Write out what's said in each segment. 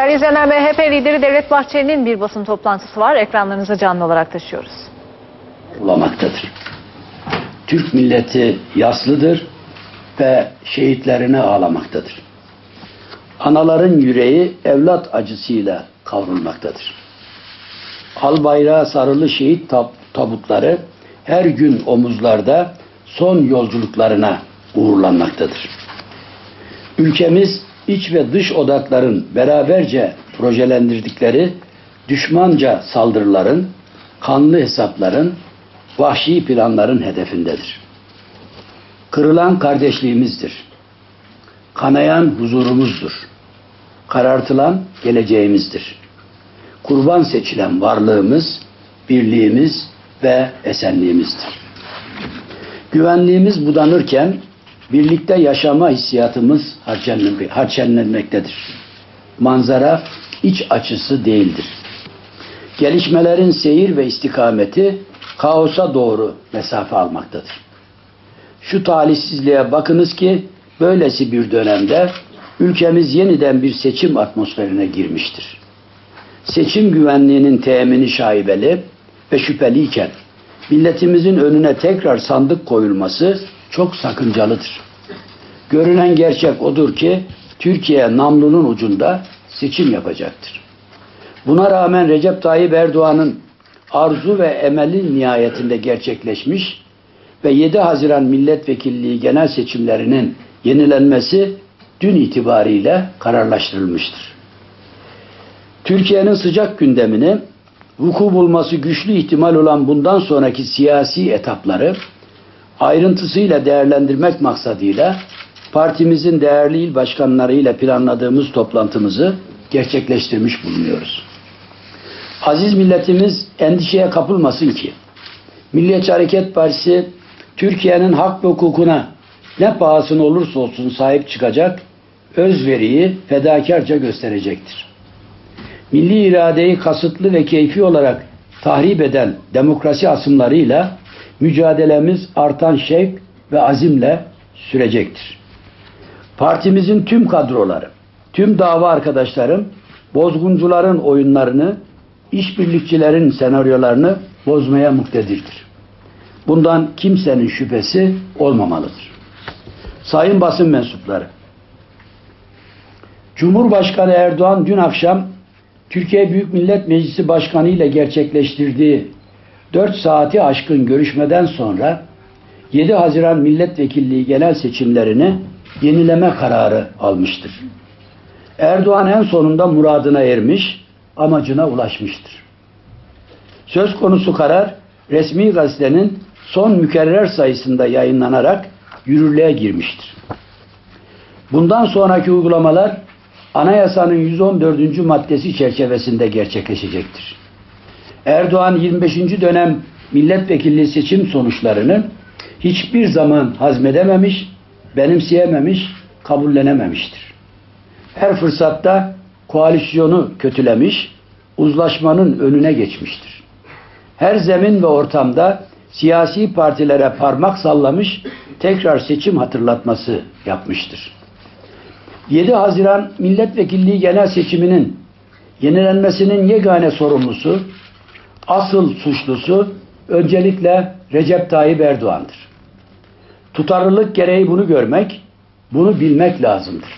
Değerli izleyenler MHP lideri Devlet Bahçeli'nin bir basın toplantısı var. Ekranlarınıza canlı olarak taşıyoruz. bulamaktadır. Türk milleti yaslıdır ve şehitlerine ağlamaktadır. Anaların yüreği evlat acısıyla kavrulmaktadır. Al bayrağı sarılı şehit tab- tabutları her gün omuzlarda son yolculuklarına uğurlanmaktadır. Ülkemiz iç ve dış odakların beraberce projelendirdikleri düşmanca saldırıların, kanlı hesapların, vahşi planların hedefindedir. Kırılan kardeşliğimizdir. Kanayan huzurumuzdur. Karartılan geleceğimizdir. Kurban seçilen varlığımız, birliğimiz ve esenliğimizdir. Güvenliğimiz budanırken birlikte yaşama hissiyatımız harcanlanmaktadır. Manzara iç açısı değildir. Gelişmelerin seyir ve istikameti kaosa doğru mesafe almaktadır. Şu talihsizliğe bakınız ki böylesi bir dönemde ülkemiz yeniden bir seçim atmosferine girmiştir. Seçim güvenliğinin temini şaibeli ve şüpheliyken milletimizin önüne tekrar sandık koyulması çok sakıncalıdır. Görünen gerçek odur ki Türkiye namlunun ucunda seçim yapacaktır. Buna rağmen Recep Tayyip Erdoğan'ın arzu ve emeli nihayetinde gerçekleşmiş ve 7 Haziran Milletvekilliği genel seçimlerinin yenilenmesi dün itibariyle kararlaştırılmıştır. Türkiye'nin sıcak gündemini vuku bulması güçlü ihtimal olan bundan sonraki siyasi etapları ayrıntısıyla değerlendirmek maksadıyla partimizin değerli il başkanlarıyla planladığımız toplantımızı gerçekleştirmiş bulunuyoruz. Aziz milletimiz endişeye kapılmasın ki Milliyetçi Hareket Partisi Türkiye'nin hak ve hukukuna ne pahasına olursa olsun sahip çıkacak, özveriyi fedakarca gösterecektir. Milli iradeyi kasıtlı ve keyfi olarak tahrip eden demokrasi asımlarıyla mücadelemiz artan şevk ve azimle sürecektir. Partimizin tüm kadroları, tüm dava arkadaşlarım bozguncuların oyunlarını, işbirlikçilerin senaryolarını bozmaya muktedirdir. Bundan kimsenin şüphesi olmamalıdır. Sayın basın mensupları, Cumhurbaşkanı Erdoğan dün akşam Türkiye Büyük Millet Meclisi Başkanı ile gerçekleştirdiği 4 saati aşkın görüşmeden sonra 7 Haziran Milletvekilliği genel seçimlerini yenileme kararı almıştır. Erdoğan en sonunda muradına ermiş, amacına ulaşmıştır. Söz konusu karar resmi gazetenin son mükerrer sayısında yayınlanarak yürürlüğe girmiştir. Bundan sonraki uygulamalar anayasanın 114. maddesi çerçevesinde gerçekleşecektir. Erdoğan 25. dönem milletvekilliği seçim sonuçlarını hiçbir zaman hazmedememiş, benimseyememiş, kabullenememiştir. Her fırsatta koalisyonu kötülemiş, uzlaşmanın önüne geçmiştir. Her zemin ve ortamda siyasi partilere parmak sallamış, tekrar seçim hatırlatması yapmıştır. 7 Haziran Milletvekilliği Genel Seçiminin yenilenmesinin yegane sorumlusu, asıl suçlusu öncelikle Recep Tayyip Erdoğan'dır. Tutarlılık gereği bunu görmek, bunu bilmek lazımdır.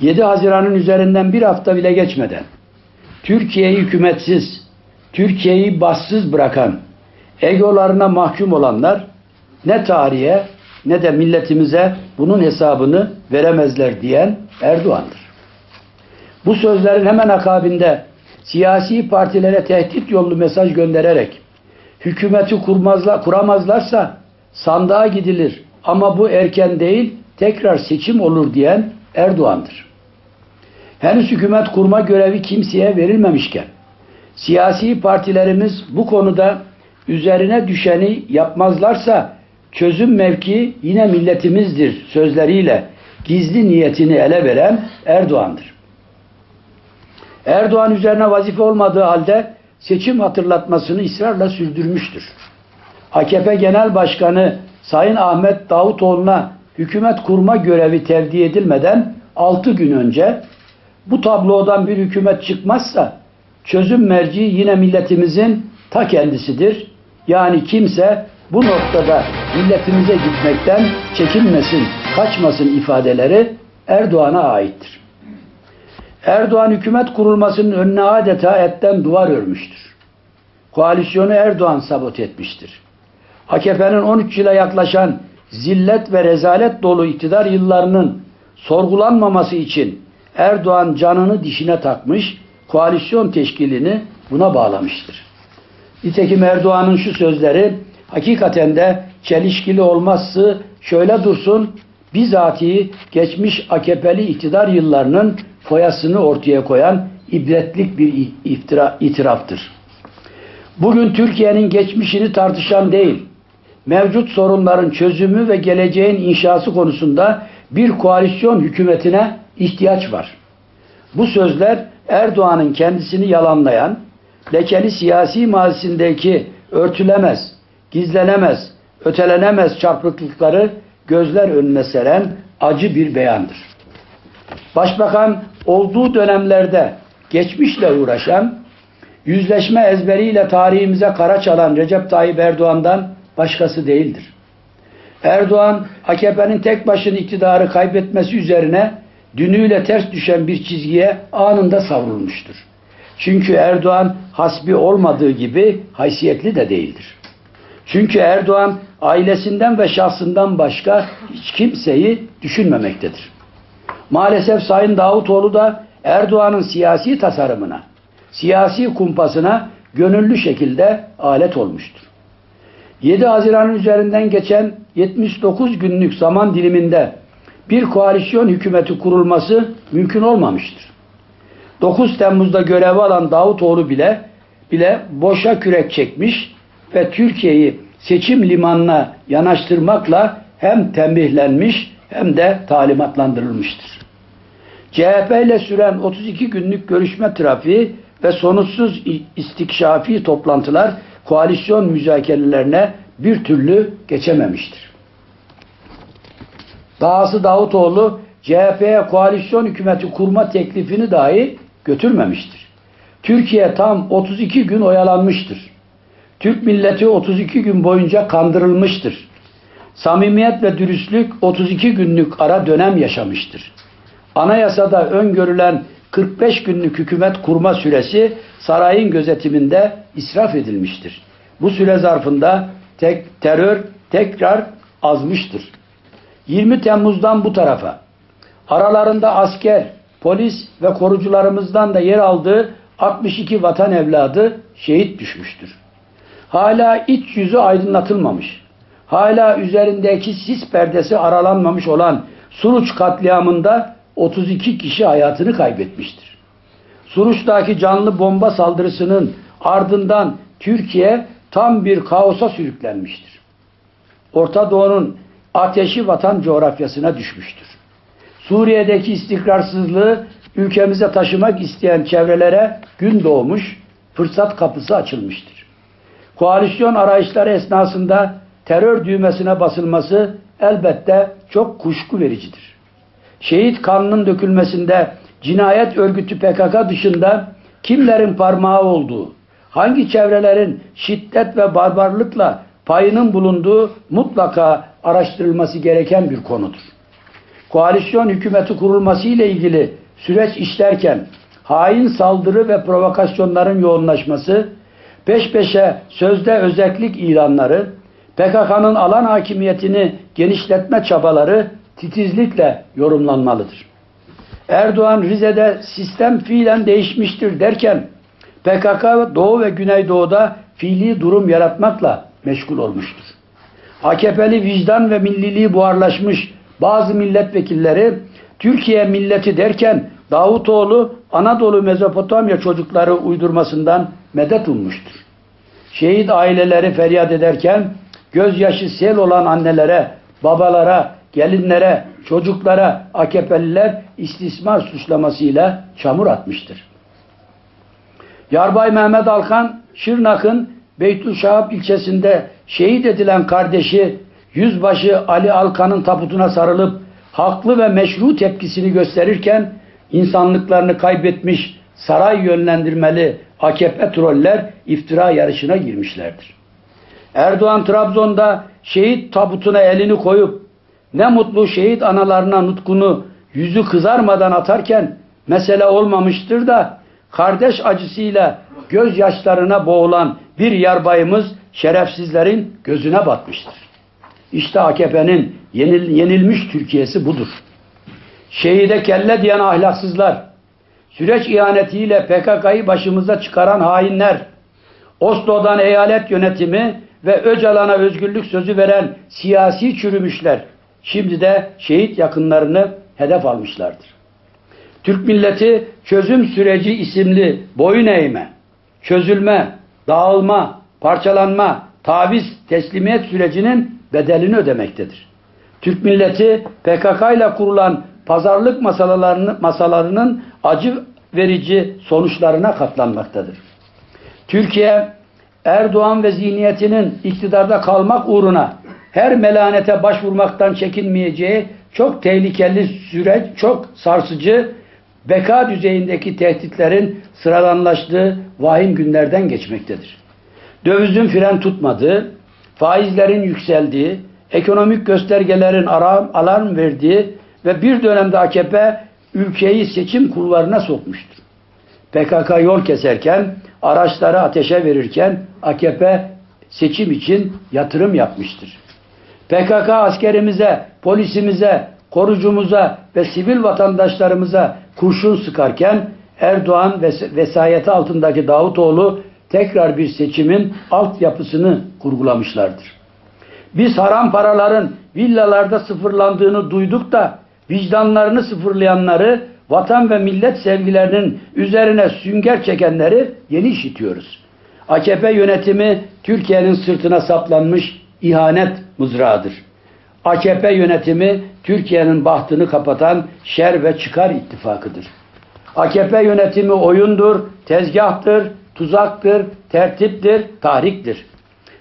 7 Haziran'ın üzerinden bir hafta bile geçmeden Türkiye'yi hükümetsiz, Türkiye'yi bassız bırakan, egolarına mahkum olanlar ne tarihe ne de milletimize bunun hesabını veremezler diyen Erdoğan'dır. Bu sözlerin hemen akabinde siyasi partilere tehdit yollu mesaj göndererek hükümeti kurmazlar, kuramazlarsa sandığa gidilir ama bu erken değil tekrar seçim olur diyen Erdoğan'dır. Henüz hükümet kurma görevi kimseye verilmemişken siyasi partilerimiz bu konuda üzerine düşeni yapmazlarsa çözüm mevki yine milletimizdir sözleriyle gizli niyetini ele veren Erdoğan'dır. Erdoğan üzerine vazife olmadığı halde seçim hatırlatmasını ısrarla sürdürmüştür. AKP Genel Başkanı Sayın Ahmet Davutoğlu'na hükümet kurma görevi tevdi edilmeden 6 gün önce bu tablodan bir hükümet çıkmazsa çözüm merci yine milletimizin ta kendisidir. Yani kimse bu noktada milletimize gitmekten çekinmesin, kaçmasın ifadeleri Erdoğan'a aittir. Erdoğan hükümet kurulmasının önüne adeta etten duvar örmüştür. Koalisyonu Erdoğan sabot etmiştir. AKP'nin 13 yıla yaklaşan zillet ve rezalet dolu iktidar yıllarının sorgulanmaması için Erdoğan canını dişine takmış, koalisyon teşkilini buna bağlamıştır. Nitekim Erdoğan'ın şu sözleri hakikaten de çelişkili olmazsa şöyle dursun, bizatihi geçmiş AKP'li iktidar yıllarının foyasını ortaya koyan ibretlik bir iftira, itiraftır. Bugün Türkiye'nin geçmişini tartışan değil, mevcut sorunların çözümü ve geleceğin inşası konusunda bir koalisyon hükümetine ihtiyaç var. Bu sözler Erdoğan'ın kendisini yalanlayan, lekeli siyasi mazisindeki örtülemez, gizlenemez, ötelenemez çarpıklıkları gözler önüne seren acı bir beyandır. Başbakan olduğu dönemlerde geçmişle uğraşan, yüzleşme ezberiyle tarihimize kara çalan Recep Tayyip Erdoğan'dan başkası değildir. Erdoğan, AKP'nin tek başına iktidarı kaybetmesi üzerine dünüyle ters düşen bir çizgiye anında savrulmuştur. Çünkü Erdoğan hasbi olmadığı gibi haysiyetli de değildir. Çünkü Erdoğan ailesinden ve şahsından başka hiç kimseyi düşünmemektedir. Maalesef Sayın Davutoğlu da Erdoğan'ın siyasi tasarımına, siyasi kumpasına gönüllü şekilde alet olmuştur. 7 Haziran'ın üzerinden geçen 79 günlük zaman diliminde bir koalisyon hükümeti kurulması mümkün olmamıştır. 9 Temmuz'da görevi alan Davutoğlu bile bile boşa kürek çekmiş ve Türkiye'yi seçim limanına yanaştırmakla hem tembihlenmiş hem de talimatlandırılmıştır. CHP ile süren 32 günlük görüşme trafiği ve sonuçsuz istikşafi toplantılar koalisyon müzakerelerine bir türlü geçememiştir. Dahası Davutoğlu CHP'ye koalisyon hükümeti kurma teklifini dahi götürmemiştir. Türkiye tam 32 gün oyalanmıştır. Türk milleti 32 gün boyunca kandırılmıştır. Samimiyet ve dürüstlük 32 günlük ara dönem yaşamıştır. Anayasada öngörülen 45 günlük hükümet kurma süresi sarayın gözetiminde israf edilmiştir. Bu süre zarfında tek terör tekrar azmıştır. 20 Temmuz'dan bu tarafa aralarında asker, polis ve korucularımızdan da yer aldığı 62 vatan evladı şehit düşmüştür. Hala iç yüzü aydınlatılmamış, hala üzerindeki sis perdesi aralanmamış olan Suruç katliamında 32 kişi hayatını kaybetmiştir. Suruç'taki canlı bomba saldırısının ardından Türkiye tam bir kaosa sürüklenmiştir. Orta Doğu'nun ateşi vatan coğrafyasına düşmüştür. Suriye'deki istikrarsızlığı ülkemize taşımak isteyen çevrelere gün doğmuş, fırsat kapısı açılmıştır. Koalisyon arayışları esnasında terör düğmesine basılması elbette çok kuşku vericidir. Şehit kanının dökülmesinde cinayet örgütü PKK dışında kimlerin parmağı olduğu, hangi çevrelerin şiddet ve barbarlıkla payının bulunduğu mutlaka araştırılması gereken bir konudur. Koalisyon hükümeti kurulması ile ilgili süreç işlerken hain saldırı ve provokasyonların yoğunlaşması, peş peşe sözde özellik ilanları, PKK'nın alan hakimiyetini genişletme çabaları titizlikle yorumlanmalıdır. Erdoğan Rize'de sistem fiilen değişmiştir derken PKK Doğu ve Güneydoğu'da fiili durum yaratmakla meşgul olmuştur. AKP'li vicdan ve milliliği buharlaşmış bazı milletvekilleri Türkiye milleti derken Davutoğlu Anadolu Mezopotamya çocukları uydurmasından medet ummuştur. Şehit aileleri feryat ederken gözyaşı sel olan annelere, babalara, gelinlere, çocuklara AKP'liler istismar suçlamasıyla çamur atmıştır. Yarbay Mehmet Alkan, Şırnak'ın Beytülşahap ilçesinde şehit edilen kardeşi Yüzbaşı Ali Alkan'ın tabutuna sarılıp haklı ve meşru tepkisini gösterirken insanlıklarını kaybetmiş saray yönlendirmeli AKP troller iftira yarışına girmişlerdir. Erdoğan Trabzon'da şehit tabutuna elini koyup ne mutlu şehit analarına nutkunu yüzü kızarmadan atarken mesele olmamıştır da kardeş acısıyla gözyaşlarına boğulan bir yarbayımız şerefsizlerin gözüne batmıştır. İşte AKP'nin yenil, yenilmiş Türkiye'si budur. Şehide kelle diyen ahlaksızlar, süreç ihanetiyle PKK'yı başımıza çıkaran hainler, Oslo'dan eyalet yönetimi ve Öcalan'a özgürlük sözü veren siyasi çürümüşler, şimdi de şehit yakınlarını hedef almışlardır. Türk milleti çözüm süreci isimli boyun eğme, çözülme, dağılma, parçalanma, taviz, teslimiyet sürecinin bedelini ödemektedir. Türk milleti PKK ile kurulan pazarlık masalarının, masalarının acı verici sonuçlarına katlanmaktadır. Türkiye Erdoğan ve zihniyetinin iktidarda kalmak uğruna her melanete başvurmaktan çekinmeyeceği çok tehlikeli süreç, çok sarsıcı, beka düzeyindeki tehditlerin sıradanlaştığı vahim günlerden geçmektedir. Dövizin fren tutmadığı, faizlerin yükseldiği, ekonomik göstergelerin alarm verdiği ve bir dönemde AKP ülkeyi seçim kulvarına sokmuştur. PKK yol keserken, araçları ateşe verirken AKP seçim için yatırım yapmıştır. PKK askerimize, polisimize, korucumuza ve sivil vatandaşlarımıza kurşun sıkarken Erdoğan ves vesayeti altındaki Davutoğlu tekrar bir seçimin altyapısını kurgulamışlardır. Biz haram paraların villalarda sıfırlandığını duyduk da vicdanlarını sıfırlayanları, vatan ve millet sevgilerinin üzerine sünger çekenleri yeni işitiyoruz. AKP yönetimi Türkiye'nin sırtına saplanmış ihanet mızrağıdır. AKP yönetimi Türkiye'nin bahtını kapatan şer ve çıkar ittifakıdır. AKP yönetimi oyundur, tezgahtır, tuzaktır, tertiptir, tahriktir.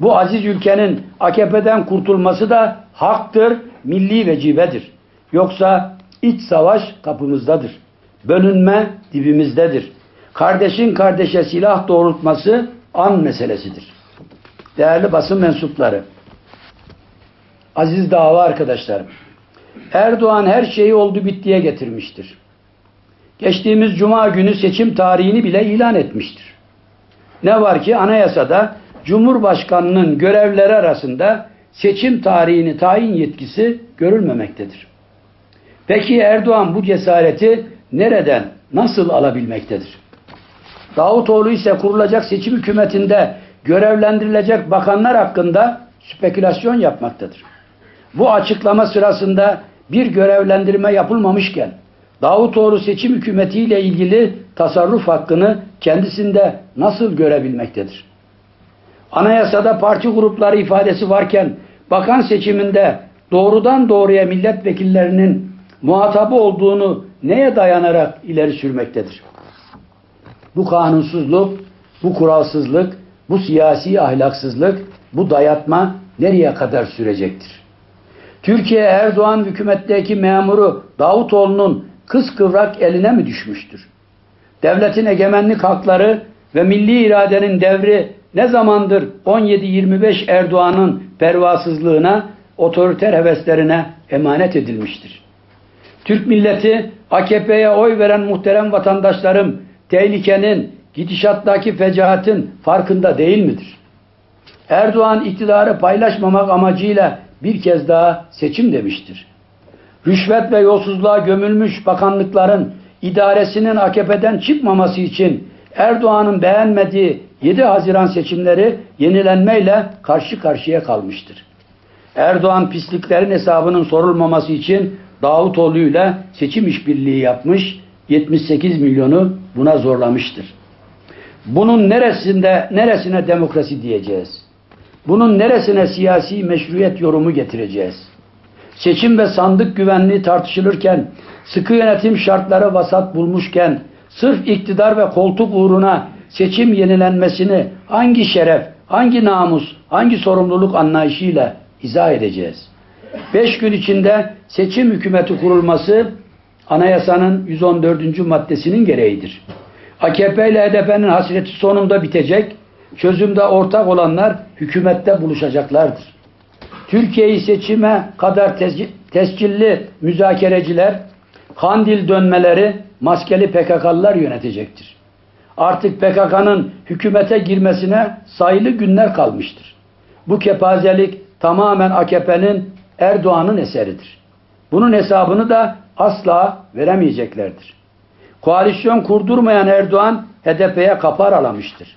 Bu aziz ülkenin AKP'den kurtulması da haktır, milli vecibedir. Yoksa iç savaş kapımızdadır. Bölünme dibimizdedir. Kardeşin kardeşe silah doğrultması an meselesidir. Değerli basın mensupları, aziz dava arkadaşlarım, Erdoğan her şeyi oldu bittiye getirmiştir. Geçtiğimiz cuma günü seçim tarihini bile ilan etmiştir. Ne var ki anayasada Cumhurbaşkanının görevleri arasında seçim tarihini tayin yetkisi görülmemektedir. Peki Erdoğan bu cesareti nereden, nasıl alabilmektedir? Davutoğlu ise kurulacak seçim hükümetinde görevlendirilecek bakanlar hakkında spekülasyon yapmaktadır. Bu açıklama sırasında bir görevlendirme yapılmamışken Davutoğlu seçim hükümetiyle ilgili tasarruf hakkını kendisinde nasıl görebilmektedir? Anayasada parti grupları ifadesi varken bakan seçiminde doğrudan doğruya milletvekillerinin muhatabı olduğunu neye dayanarak ileri sürmektedir? Bu kanunsuzluk, bu kuralsızlık, bu siyasi ahlaksızlık, bu dayatma nereye kadar sürecektir? Türkiye Erdoğan hükümetteki memuru Davutoğlu'nun kıskıvrak eline mi düşmüştür? Devletin egemenlik hakları ve milli iradenin devri ne zamandır 17-25 Erdoğan'ın pervasızlığına, otoriter heveslerine emanet edilmiştir? Türk milleti AKP'ye oy veren muhterem vatandaşlarım tehlikenin, gidişattaki fecaatın farkında değil midir? Erdoğan iktidarı paylaşmamak amacıyla bir kez daha seçim demiştir. Rüşvet ve yolsuzluğa gömülmüş bakanlıkların idaresinin AKP'den çıkmaması için Erdoğan'ın beğenmediği 7 Haziran seçimleri yenilenmeyle karşı karşıya kalmıştır. Erdoğan pisliklerin hesabının sorulmaması için Davutoğlu ile seçim işbirliği yapmış, 78 milyonu buna zorlamıştır. Bunun neresinde neresine demokrasi diyeceğiz? Bunun neresine siyasi meşruiyet yorumu getireceğiz? Seçim ve sandık güvenliği tartışılırken, sıkı yönetim şartları vasat bulmuşken, sırf iktidar ve koltuk uğruna seçim yenilenmesini hangi şeref, hangi namus, hangi sorumluluk anlayışıyla izah edeceğiz? Beş gün içinde seçim hükümeti kurulması anayasanın 114. maddesinin gereğidir. AKP ile HDP'nin hasreti sonunda bitecek, çözümde ortak olanlar hükümette buluşacaklardır. Türkiye'yi seçime kadar tescilli müzakereciler, kandil dönmeleri, maskeli PKK'lılar yönetecektir. Artık PKK'nın hükümete girmesine sayılı günler kalmıştır. Bu kepazelik tamamen AKP'nin Erdoğan'ın eseridir. Bunun hesabını da asla veremeyeceklerdir. Koalisyon kurdurmayan Erdoğan HDP'ye kapı aralamıştır.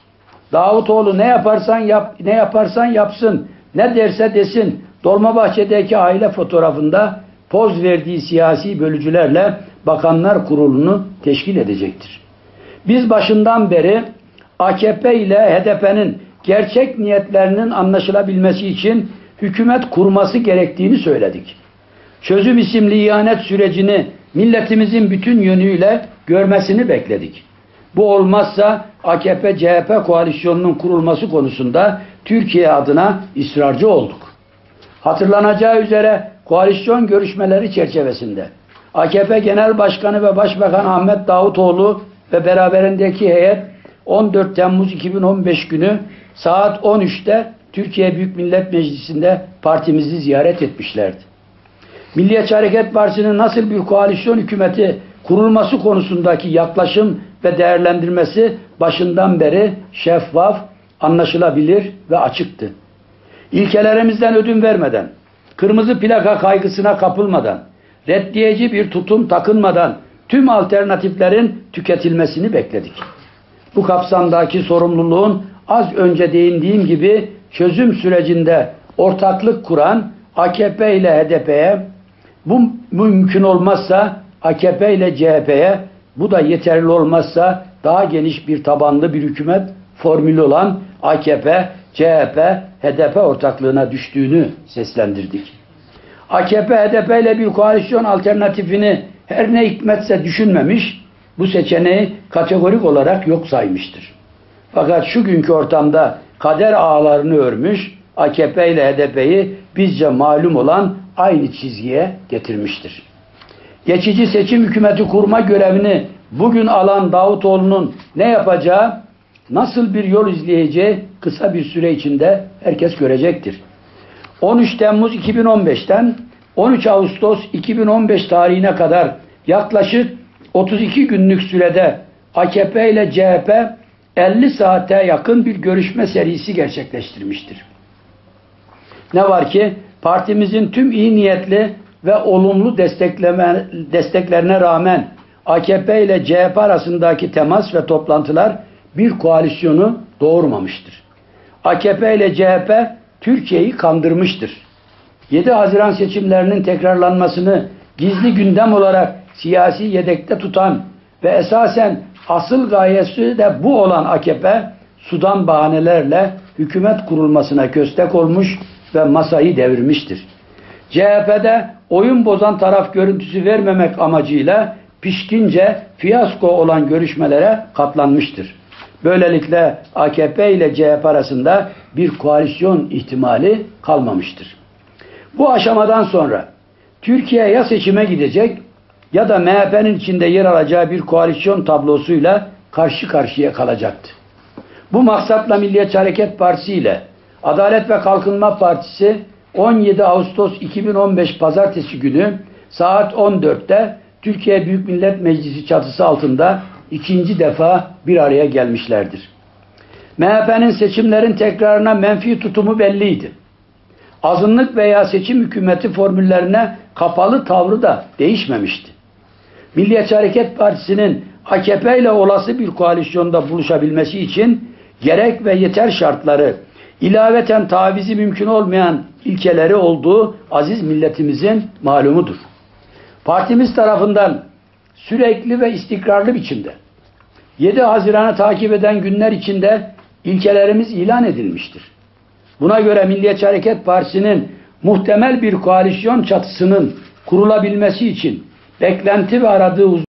Davutoğlu ne yaparsan yap, ne yaparsan yapsın, ne derse desin. Dolmabahçe'deki aile fotoğrafında poz verdiği siyasi bölücülerle Bakanlar Kurulu'nu teşkil edecektir. Biz başından beri AKP ile HDP'nin gerçek niyetlerinin anlaşılabilmesi için hükümet kurması gerektiğini söyledik. Çözüm isimli ihanet sürecini milletimizin bütün yönüyle görmesini bekledik. Bu olmazsa AKP-CHP koalisyonunun kurulması konusunda Türkiye adına ısrarcı olduk. Hatırlanacağı üzere koalisyon görüşmeleri çerçevesinde AKP Genel Başkanı ve Başbakan Ahmet Davutoğlu ve beraberindeki heyet 14 Temmuz 2015 günü saat 13'te Türkiye Büyük Millet Meclisi'nde partimizi ziyaret etmişlerdi. Milliyetçi Hareket Partisi'nin nasıl bir koalisyon hükümeti kurulması konusundaki yaklaşım ve değerlendirmesi başından beri şeffaf, anlaşılabilir ve açıktı. İlkelerimizden ödün vermeden, kırmızı plaka kaygısına kapılmadan, reddiyeci bir tutum takınmadan tüm alternatiflerin tüketilmesini bekledik. Bu kapsamdaki sorumluluğun az önce değindiğim gibi çözüm sürecinde ortaklık kuran AKP ile HDP'ye, bu mümkün olmazsa AKP ile CHP'ye, bu da yeterli olmazsa daha geniş bir tabanlı bir hükümet formülü olan AKP, CHP, HDP ortaklığına düştüğünü seslendirdik. AKP, HDP ile bir koalisyon alternatifini her ne hikmetse düşünmemiş, bu seçeneği kategorik olarak yok saymıştır. Fakat şu günkü ortamda kader ağlarını örmüş, AKP ile HDP'yi bizce malum olan aynı çizgiye getirmiştir. Geçici seçim hükümeti kurma görevini bugün alan Davutoğlu'nun ne yapacağı, nasıl bir yol izleyeceği kısa bir süre içinde herkes görecektir. 13 Temmuz 2015'ten 13 Ağustos 2015 tarihine kadar yaklaşık 32 günlük sürede AKP ile CHP 50 saate yakın bir görüşme serisi gerçekleştirmiştir. Ne var ki partimizin tüm iyi niyetli ve olumlu destekleme, desteklerine rağmen AKP ile CHP arasındaki temas ve toplantılar bir koalisyonu doğurmamıştır. AKP ile CHP Türkiye'yi kandırmıştır. 7 Haziran seçimlerinin tekrarlanmasını gizli gündem olarak siyasi yedekte tutan ve esasen asıl gayesi de bu olan AKP, sudan bahanelerle hükümet kurulmasına köstek olmuş ve masayı devirmiştir. CHP'de oyun bozan taraf görüntüsü vermemek amacıyla pişkince fiyasko olan görüşmelere katlanmıştır. Böylelikle AKP ile CHP arasında bir koalisyon ihtimali kalmamıştır. Bu aşamadan sonra Türkiye ya seçime gidecek ya da MHP'nin içinde yer alacağı bir koalisyon tablosuyla karşı karşıya kalacaktı. Bu maksatla Milliyetçi Hareket Partisi ile Adalet ve Kalkınma Partisi 17 Ağustos 2015 Pazartesi günü saat 14'te Türkiye Büyük Millet Meclisi çatısı altında ikinci defa bir araya gelmişlerdir. MHP'nin seçimlerin tekrarına menfi tutumu belliydi. Azınlık veya seçim hükümeti formüllerine kapalı tavrı da değişmemişti. Milliyetçi Hareket Partisi'nin AKP ile olası bir koalisyonda buluşabilmesi için gerek ve yeter şartları ilaveten tavizi mümkün olmayan ilkeleri olduğu aziz milletimizin malumudur. Partimiz tarafından sürekli ve istikrarlı biçimde 7 Haziran'ı takip eden günler içinde ilkelerimiz ilan edilmiştir. Buna göre Milliyetçi Hareket Partisi'nin muhtemel bir koalisyon çatısının kurulabilmesi için beklenti ve aradığı